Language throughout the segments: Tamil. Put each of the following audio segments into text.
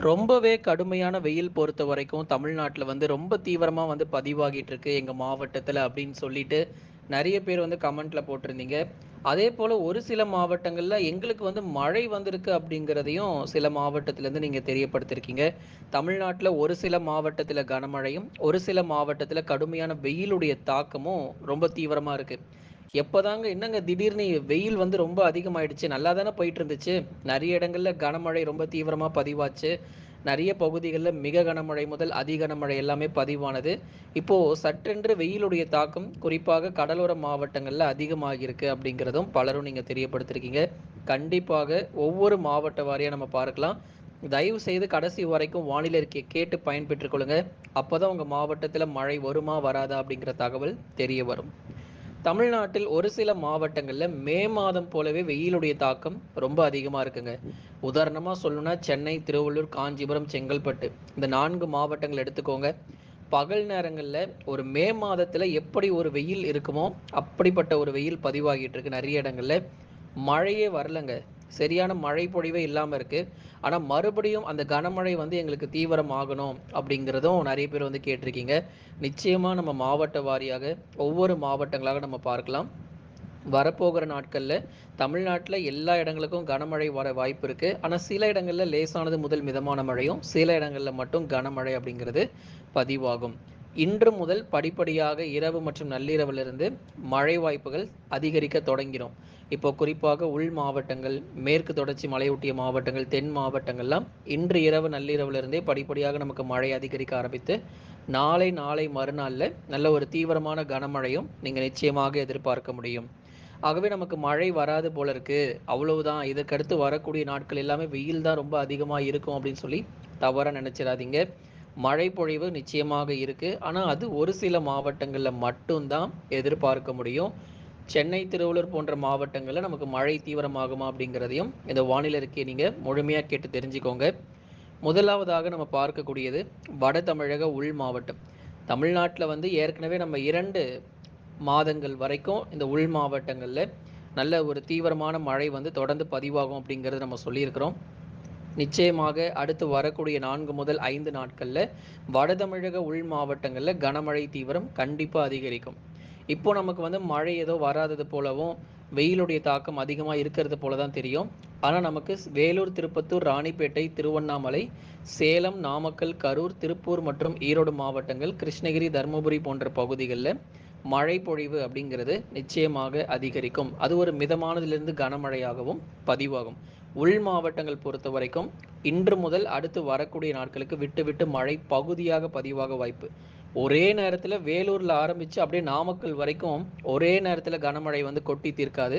ரொம்பவே கடுமையான வெயில் பொறுத்த வரைக்கும் தமிழ்நாட்டில் வந்து ரொம்ப தீவிரமாக வந்து பதிவாகிட்டு இருக்கு எங்கள் மாவட்டத்தில் அப்படின்னு சொல்லிட்டு நிறைய பேர் வந்து கமெண்ட்ல போட்டிருந்தீங்க. அதே போல ஒரு சில மாவட்டங்கள்ல எங்களுக்கு வந்து மழை வந்திருக்கு அப்படிங்கிறதையும் சில மாவட்டத்துல இருந்து நீங்க தமிழ்நாட்டில் ஒரு சில மாவட்டத்தில் கனமழையும், ஒரு சில மாவட்டத்தில் கடுமையான வெயிலுடைய தாக்கமும் ரொம்ப தீவிரமா இருக்கு. எப்போதாங்க என்னங்க திடீர்னு வெயில் வந்து ரொம்ப அதிகமாயிடுச்சு. நல்லா தானே போயிட்டு இருந்துச்சு. நிறைய இடங்கள்ல கனமழை ரொம்ப தீவிரமா பதிவாச்சு. நிறைய பகுதிகளில் மிக கனமழை முதல் அதி கனமழை எல்லாமே பதிவானது. இப்போ சட்டென்று வெயிலுடைய தாக்கம் குறிப்பாக கடலோர மாவட்டங்களில் அதிகமாகியிருக்கு அப்படிங்கிறதும் பலரும் நீங்கள் தெரியப்படுத்திருக்கீங்க கண்டிப்பாக ஒவ்வொரு மாவட்ட வாரியாக நம்ம பார்க்கலாம். தயவு செய்து கடைசி வரைக்கும் வானிலை இருக்கையை கேட்டு பயன்பெற்றுக்கொள்ளுங்க அப்போ தான் உங்க மாவட்டத்தில் மழை வருமா? வராதா? அப்படிங்கிற தகவல் தெரிய வரும். தமிழ்நாட்டில் ஒரு சில மாவட்டங்களில் மே மாதம் போலவே வெயிலுடைய தாக்கம் ரொம்ப அதிகமாக இருக்குங்க. உதாரணமாக சொல்லணும்னா சென்னை, திருவள்ளூர், காஞ்சிபுரம், செங்கல்பட்டு இந்த நான்கு மாவட்டங்கள் எடுத்துக்கோங்க. பகல் நேரங்களில் ஒரு மே மாதத்தில் எப்படி ஒரு வெயில் இருக்குமோ, அப்படிப்பட்ட ஒரு வெயில் பதிவாகிட்டு இருக்கு நிறைய இடங்களில் மழையே வரலங்க. சரியான மழை பொழிவே இல்லாமல் இருக்குது ஆனால் மறுபடியும் அந்த கனமழை வந்து எங்களுக்கு தீவிரமாகணும் அப்படிங்கிறதும் நிறைய பேர் வந்து கேட்டிருக்கீங்க. நிச்சயமாக நம்ம மாவட்ட வாரியாக ஒவ்வொரு மாவட்டங்களாக நம்ம பார்க்கலாம். வரப்போகிற நாட்களில் தமிழ்நாட்டில் எல்லா இடங்களுக்கும் கனமழை வர வாய்ப்பு இருக்குது ஆனால் சில இடங்களில் லேசானது முதல் மிதமான மழையும், சில இடங்களில் மட்டும் கனமழை அப்படிங்கிறது பதிவாகும். இன்று முதல் படிப்படியாக இரவு மற்றும் நள்ளிரவிலிருந்து மழை வாய்ப்புகள் அதிகரிக்க தொடங்கிடும் இப்போ குறிப்பாக உள் மாவட்டங்கள், மேற்கு தொடர்ச்சி மலையொட்டிய மாவட்டங்கள், தென் மாவட்டங்கள்லாம் இன்று இரவு நள்ளிரவுலேருந்தே படிப்படியாக நமக்கு மழை அதிகரிக்க ஆரம்பித்து, நாளை, நாளை மறுநாளில் நல்ல ஒரு தீவிரமான கனமழையும் நீங்கள் நிச்சயமாக எதிர்பார்க்க முடியும். ஆகவே நமக்கு மழை வராது போல இருக்கு. அவ்வளவுதான். இதற்கடுத்து வரக்கூடிய நாட்கள் எல்லாமே வெயில் தான் ரொம்ப அதிகமாக இருக்கும் அப்படின்னு சொல்லி தவறாக நினச்சிடாதீங்க மழை பொழிவு நிச்சயமாக இருக்குது ஆனால் அது ஒரு சில மாவட்டங்களில் மட்டும் தான் எதிர்பார்க்க முடியும். சென்னை, திருவள்ளூர் போன்ற மாவட்டங்களில் நமக்கு மழை தீவிரமாகுமா அப்படிங்கிறதையும் இந்த வானிலை அறிக்கைய நீங்கள் முழுமையாக கேட்டு தெரிஞ்சுக்கோங்க. முதலாவதாக நம்ம பார்க்கக்கூடியது வட தமிழக உள் மாவட்டம். தமிழ்நாட்டில் வந்து ஏற்கனவே நம்ம இரண்டு மாதங்கள் வரைக்கும் இந்த உள் மாவட்டங்களில் நல்ல ஒரு தீவிரமான மழை வந்து தொடர்ந்து பதிவாகும் அப்படிங்கிறது நம்ம சொல்லியிருக்கிறோம். நிச்சயமாக அடுத்து வரக்கூடிய நான்கு முதல் ஐந்து நாட்களில் வட தமிழக உள் மாவட்டங்களில் கனமழை தீவிரம் கண்டிப்பாக அதிகரிக்கும். இப்போ நமக்கு வந்து மழை ஏதோ வராதது போலவும், வெயிலுடைய தாக்கம் அதிகமாக இருக்கிறது போல தான் தெரியும். ஆனால் நமக்கு வேலூர், திருப்பத்தூர், ராணிப்பேட்டை, திருவண்ணாமலை, சேலம், நாமக்கல், கரூர், திருப்பூர் மற்றும் ஈரோடு மாவட்டங்கள், கிருஷ்ணகிரி, தர்மபுரி போன்ற பகுதிகளில் மழை பொழிவு அப்படிங்கிறது நிச்சயமாக அதிகரிக்கும். அது ஒரு மிதமானதிலிருந்து கனமழையாகவும் பதிவாகும். உள் மாவட்டங்கள் பொறுத்த வரைக்கும் இன்று முதல் அடுத்து வரக்கூடிய நாட்களுக்கு விட்டு விட்டு மழை பகுதியாக பதிவாக வாய்ப்பு. ஒரே நேரத்தில் வேலூரில் ஆரம்பித்து அப்படியே நாமக்கல் வரைக்கும் ஒரே நேரத்தில் கனமழை வந்து கொட்டி தீர்க்காது.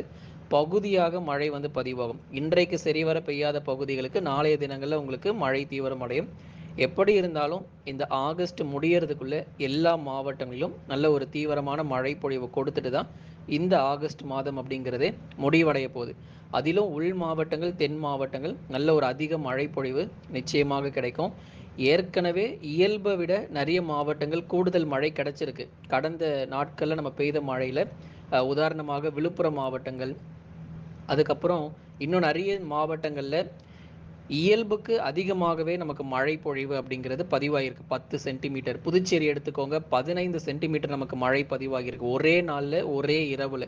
பகுதியாக மழை வந்து பதிவாகும். இன்றைக்கு சரிவர பெய்யாத பகுதிகளுக்கு நாளைய தினங்களில் உங்களுக்கு மழை தீவிரமடையும். எப்படி இருந்தாலும் இந்த ஆகஸ்ட் முடியறதுக்குள்ளே எல்லா மாவட்டங்களிலும் நல்ல ஒரு தீவிரமான மழை பொழிவு கொடுத்துட்டு தான் இந்த ஆகஸ்ட் மாதம் அப்படிங்கிறதே முடிவடைய போகுது. அதிலும் உள் மாவட்டங்கள், தென் மாவட்டங்கள் நல்ல ஒரு அதிக மழை பொழிவு நிச்சயமாக கிடைக்கும். ஏற்கனவே இயல்பை விட நிறைய மாவட்டங்கள் கூடுதல் மழை கிடைச்சிருக்கு. கடந்த நாட்களில் நம்ம பெய்த மழையில் உதாரணமாக விழுப்புரம் மாவட்டங்கள், அதுக்கப்புறம் இன்னும் நிறைய மாவட்டங்களில் இயல்புக்கு அதிகமாகவே நமக்கு மழை பொழிவு அப்படிங்கிறது பதிவாகியிருக்கு. 10 சென்டிமீட்டர். புதுச்சேரி எடுத்துக்கோங்க 15 சென்டிமீட்டர் நமக்கு மழை பதிவாகியிருக்கு. ஒரே நாளில் ஒரே இரவில்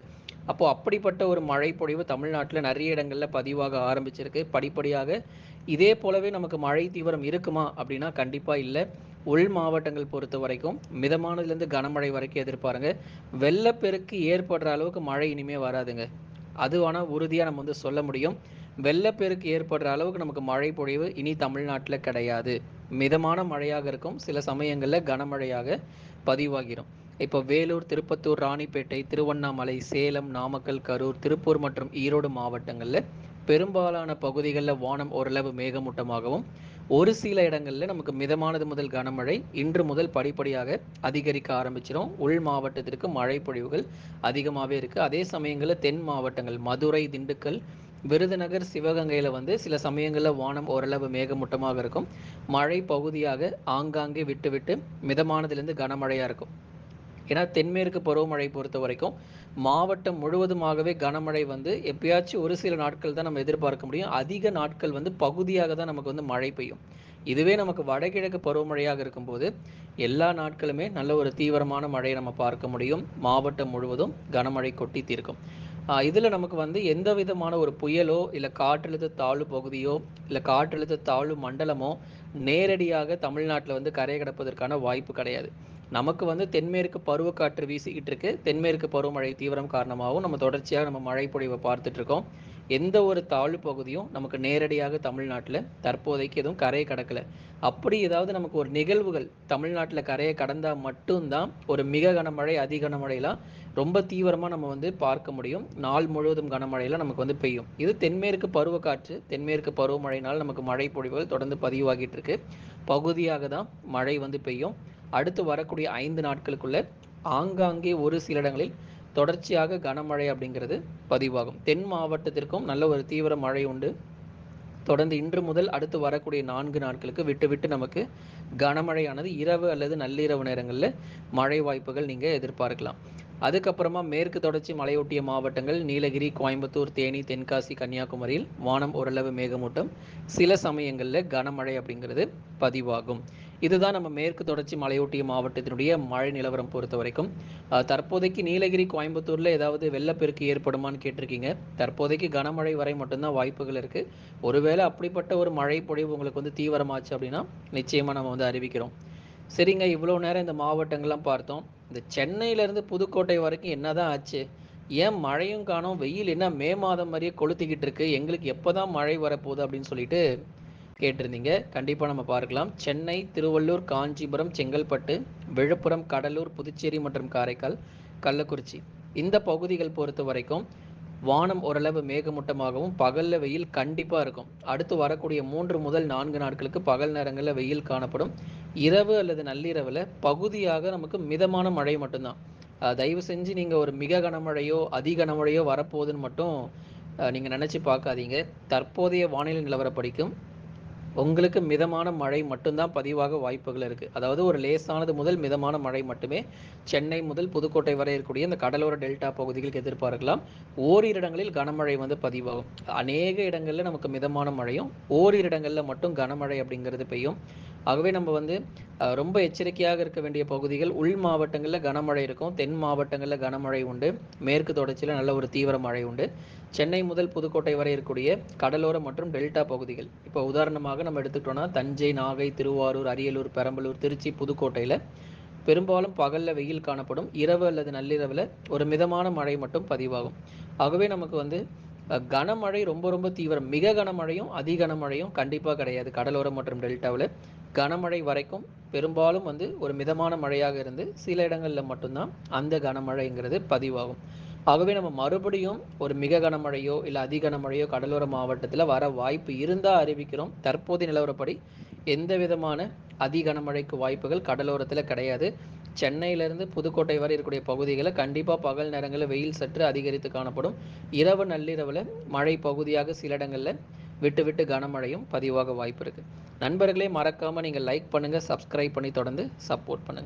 அப்போது அப்படிப்பட்ட ஒரு மழை பொழிவு தமிழ்நாட்டில் நிறைய இடங்களில் பதிவாக ஆரம்பிச்சிருக்கு. படிப்படியாக இதே போலவே நமக்கு மழை தீவிரம் இருக்குமா? அப்படின்னா கண்டிப்பாக இல்லை உள் மாவட்டங்கள் பொறுத்த வரைக்கும் மிதமானதுலேருந்து கனமழை வரைக்கும் எதிர்பாருங்க. வெள்ளப்பெருக்கு ஏற்படுற அளவுக்கு மழை இனிமே வராதுங்க. அது ஆனால் உறுதியாக நம்ம வந்து சொல்ல முடியும். வெள்ளப்பெருக்கு ஏற்படுற அளவுக்கு நமக்கு மழை பொழிவு இனி தமிழ்நாட்டில் கிடையாது. மிதமான மழையாக இருக்கும். சில சமயங்களில் கனமழையாக பதிவாகிரும். இப்போ வேலூர், திருப்பத்தூர், ராணிப்பேட்டை, திருவண்ணாமலை, சேலம், நாமக்கல், கரூர், திருப்பூர் மற்றும் ஈரோடு மாவட்டங்களில் பெரும்பாலான பகுதிகளில் வானம் ஓரளவு மேகமூட்டமாகவும், ஒரு சில இடங்களில் நமக்கு மிதமானது முதல் கனமழை இன்று முதல் படிப்படியாக அதிகரிக்க ஆரம்பிச்சிடும் உள் மாவட்டத்திற்கு மழை பொழிவுகள் அதிகமாகவே இருக்குது அதே சமயங்களில் தென் மாவட்டங்கள் மதுரை, திண்டுக்கல், விருதுநகர், சிவகங்கையில் வந்து சில சமயங்களில் வானம் ஓரளவு மேகமூட்டமாக இருக்கும். மழை பகுதியாக ஆங்காங்கே விட்டு விட்டு கனமழையாக இருக்கும். ஏன்னா தென்மேற்கு பருவமழை பொறுத்த வரைக்கும் மாவட்டம் முழுவதுமாகவே கனமழை வந்து எப்பயாச்சும் ஒரு சில நாட்கள் தான் நம்ம எதிர்பார்க்க முடியும். அதிக நாட்கள் வந்து பகுதியாக தான் நமக்கு வந்து மழை பெய்யும். இதுவே நமக்கு வடகிழக்கு பருவமழையாக இருக்கும்போது எல்லா நாட்களுமே நல்ல ஒரு தீவிரமான மழையை நம்ம பார்க்க முடியும் மாவட்டம் முழுவதும் கனமழை கொட்டி தீர்க்கும் இதில் நமக்கு வந்து எந்த விதமான ஒரு புயலோ இல்லை காற்றழுத்த தாழ்வு பகுதியோ இல்லை காற்றழுத்த தாழ்வு மண்டலமோ நேரடியாக தமிழ்நாட்டில் வந்து கரை கடப்பதற்கான வாய்ப்பு கிடையாது நமக்கு வந்து தென்மேற்கு பருவக்காற்று வீசிக்கிட்டு இருக்கு தென்மேற்கு பருவமழை தீவிரம் காரணமாகவும் நம்ம தொடர்ச்சியாக நம்ம மழை பொழிவை பார்த்துட்டு இருக்கோம் எந்த ஒரு தாழ்வு பகுதியும் நமக்கு நேரடியாக தமிழ்நாட்டில் தற்போதைக்கு எதுவும் கரையை கடக்கலை. அப்படி ஏதாவது நமக்கு ஒரு நிகழ்வுகள் தமிழ்நாட்டில் கரையை கடந்தால் மட்டும்தான் ஒரு மிக கனமழை அதி கனமழையெல்லாம் ரொம்ப தீவிரமாக நம்ம வந்து பார்க்க முடியும். நாள் முழுவதும் கனமழையெல்லாம் நமக்கு வந்து பெய்யும். இது தென்மேற்கு பருவக்காற்று தென்மேற்கு பருவமழையினால் நமக்கு மழை பொழிவுகள் தொடர்ந்து பதிவாகிட்டு இருக்கு பகுதியாக தான் மழை வந்து பெய்யும். அடுத்து வரக்கூடிய ஐந்து நாட்களுக்குள்ள ஆங்காங்கே ஒரு சில இடங்களில் தொடர்ச்சியாக கனமழை அப்படிங்கிறது பதிவாகும். தென் மாவட்டத்திற்கும் நல்ல ஒரு தீவிர மழை உண்டு. தொடர்ந்து இன்று முதல் அடுத்து வரக்கூடிய நான்கு நாட்களுக்கு விட்டு விட்டு நமக்கு கனமழையானது இரவு அல்லது நள்ளிரவு நேரங்களில் மழை வாய்ப்புகள் நீங்கள் எதிர்பார்க்கலாம். அதுக்கப்புறமா மேற்கு தொடர்ச்சி மலையொட்டிய மாவட்டங்கள் நீலகிரி கோயம்புத்தூர் தேனி தென்காசி கன்னியாகுமரியில் வானம் ஓரளவு மேகமூட்டம். சில சமயங்களில் கனமழை அப்படிங்கிறது பதிவாகும். இதுதான் நம்ம மேற்கு தொடர்ச்சி மலையொட்டிய மாவட்டத்தினுடைய மழை நிலவரம் பொறுத்த வரைக்கும். தற்போதைக்கு நீலகிரி கோயம்புத்தூரில் ஏதாவது வெள்ளப்பெருக்கு ஏற்படுமான்னு கேட்டிருக்கீங்க. தற்போதைக்கு கனமழை வரை மட்டும்தான் வாய்ப்புகள் இருக்குது ஒருவேளை அப்படிப்பட்ட ஒரு மழை பொழிவு உங்களுக்கு வந்து தீவிரமாச்சு அப்படின்னா நிச்சயமாக நம்ம வந்து அறிவிக்கிறோம். சரிங்க இவ்வளோ நேரம் இந்த மாவட்டங்கள்லாம் பார்த்தோம். இந்த சென்னையிலேருந்து புதுக்கோட்டை வரைக்கும் என்ன தான் ஆச்சு? ஏன் மழையும் காணோம்? வெயில் என்ன மே மாதம் மாதிரியே கொளுத்திக்கிட்டு இருக்கு? எங்களுக்கு எப்போ தான் மழை வரப்போகுது அப்படின்னு சொல்லிட்டு கேட்டிருந்தீங்க. கண்டிப்பாக நம்ம பார்க்கலாம். சென்னை திருவள்ளூர் காஞ்சிபுரம் செங்கல்பட்டு விழுப்புரம் கடலூர் புதுச்சேரி மற்றும் காரைக்கால் கள்ளக்குறிச்சி. இந்த பகுதிகள் பொறுத்த வரைக்கும் வானம் ஓரளவு மேகமூட்டமாகவும் பகலில் வெயில் கண்டிப்பாக இருக்கும். அடுத்து வரக்கூடிய மூன்று முதல் நான்கு நாட்களுக்கு பகல் நேரங்களில் வெயில் காணப்படும். இரவு அல்லது நள்ளிரவில் பகுதியாக நமக்கு மிதமான மழை மட்டும்தான். தயவு செஞ்சு நீங்கள் ஒரு மிக கனமழையோ அதி கனமழையோ வரப்போகுதுன்னு மட்டும் நீங்கள் நினச்சி பார்க்காதீங்க. தற்போதைய வானிலை நிலவரப்படிக்கும் உங்களுக்கு மிதமான மழை மட்டும்தான் பதிவாக வாய்ப்புகள் இருக்குது அதாவது ஒரு லேசானது முதல் மிதமான மழை மட்டுமே சென்னை முதல் புதுக்கோட்டை வரை இருக்கக்கூடிய இந்த கடலோர டெல்டா பகுதிகளுக்கு எதிர்பார்க்கலாம். ஓரிரு இடங்களில் கனமழை வந்து பதிவாகும். அநேக இடங்களில் நமக்கு மிதமான மழையும் ஓரிரு இடங்களில் மட்டும் கனமழை அப்படிங்கிறது பெய்யும். ஆகவே நம்ம வந்து ரொம்ப எச்சரிக்கையாக இருக்க வேண்டிய பகுதிகள் உள் மாவட்டங்களில் கனமழை இருக்கும். தென் மாவட்டங்களில் கனமழை உண்டு. மேற்கு தொடர்ச்சியில் நல்ல ஒரு தீவிர மழை உண்டு. சென்னை முதல் புதுக்கோட்டை வரை இருக்கக்கூடிய கடலோர மற்றும் டெல்டா பகுதிகள். இப்போ உதாரணமாக நம்ம எடுத்துக்கிட்டோம்னா தஞ்சை நாகை திருவாரூர் அரியலூர் பெரம்பலூர் திருச்சி புதுக்கோட்டையில் பெரும்பாலும் பகலில் வெயில் காணப்படும். இரவு அல்லது நள்ளிரவில் ஒரு மிதமான மழை மட்டும் பதிவாகும். ஆகவே நமக்கு வந்து கனமழை ரொம்ப ரொம்ப தீவிரம் மிக கனமழையும் அதி கனமழையும் கண்டிப்பாக கிடையாது. கடலோரம் மற்றும் டெல்டாவில் கனமழை வரைக்கும் பெரும்பாலும் வந்து ஒரு மிதமான மழையாக இருந்து சில இடங்களில் மட்டும்தான் அந்த கனமழைங்கிறது பதிவாகும். ஆகவே நம்ம மறுபடியும் ஒரு மிக கனமழையோ இல்லை அதி கனமழையோ கடலோர மாவட்டத்தில் வர வாய்ப்பு இருந்தால் அறிவிக்கிறோம். தற்போதைய நிலவரப்படி எந்த விதமான அதி கனமழைக்கு வாய்ப்புகள் கடலோரத்தில் கிடையாது. சென்னையிலிருந்து புதுக்கோட்டை வரை இருக்கக்கூடிய பகுதிகளில் கண்டிப்பாக பகல் நேரங்களில் வெயில் சற்று அதிகரித்து காணப்படும். இரவு நள்ளிரவில் மழை பகுதியாக சில இடங்களில் விட்டு விட்டு கனமழையும் பதிவாக வாய்ப்பு இருக்குது நண்பர்களே மறக்காமல் நீங்கள் லைக் பண்ணுங்கள் சப்ஸ்கிரைப் பண்ணி தொடர்ந்து சப்போர்ட் பண்ணுங்கள்